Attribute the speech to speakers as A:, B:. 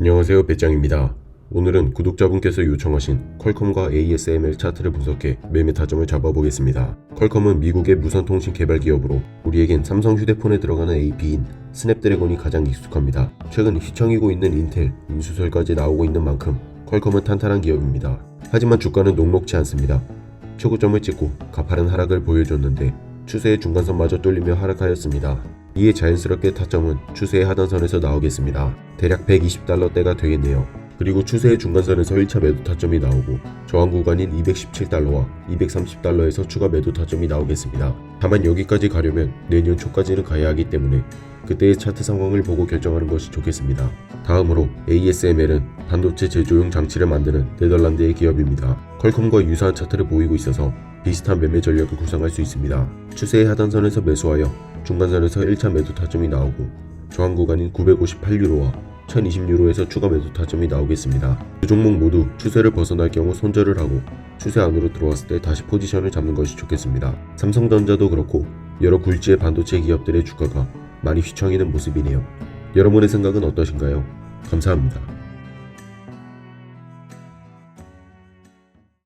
A: 안녕하세요 배짱입니다. 오늘은 구독자분께서 요청하신 퀄컴과 ASML 차트를 분석해 매매 타점을 잡아보겠습니다. 퀄컴은 미국의 무선통신 개발 기업으로 우리에겐 삼성 휴대폰에 들어가는 AP인 스냅드래곤이 가장 익숙합니다. 최근 휘청이고 있는 인텔, 인수설까지 나오고 있는 만큼 퀄컴은 탄탄한 기업입니다. 하지만 주가는 녹록지 않습니다. 최고점을 찍고 가파른 하락을 보여줬는데 추세의 중간선마저 뚫리며 하락하였습니다. 이에 자연스럽게 타점은 추세의 하단선에서 나오겠습니다. 대략 120달러대가 되겠네요. 그리고 추세의 중간선에서 1차 매도 타점이 나오고 저항 구간인 217달러와 230달러에서 추가 매도 타점이 나오겠습니다. 다만 여기까지 가려면 내년 초까지는 가야 하기 때문에 그때의 차트 상황을 보고 결정하는 것이 좋겠습니다. 다음으로 ASML은 반도체 제조용 장치를 만드는 네덜란드의 기업입니다. 퀄컴과 유사한 차트를 보이고 있어서 비슷한 매매 전략을 구상할 수 있습니다. 추세의 하단선에서 매수하여 중간선에서 1차 매도 타점이 나오고 저항 구간인 958유로와 1020유로에서 추가 매도 타점이 나오겠습니다. 두 종목 모두 추세를 벗어날 경우 손절을 하고 추세 안으로 들어왔을 때 다시 포지션을 잡는 것이 좋겠습니다. 삼성전자도 그렇고 여러 굴지의 반도체 기업들의 주가가 많이 휘청이는 모습이네요. 여러분의 생각은 어떠신가요? 감사합니다.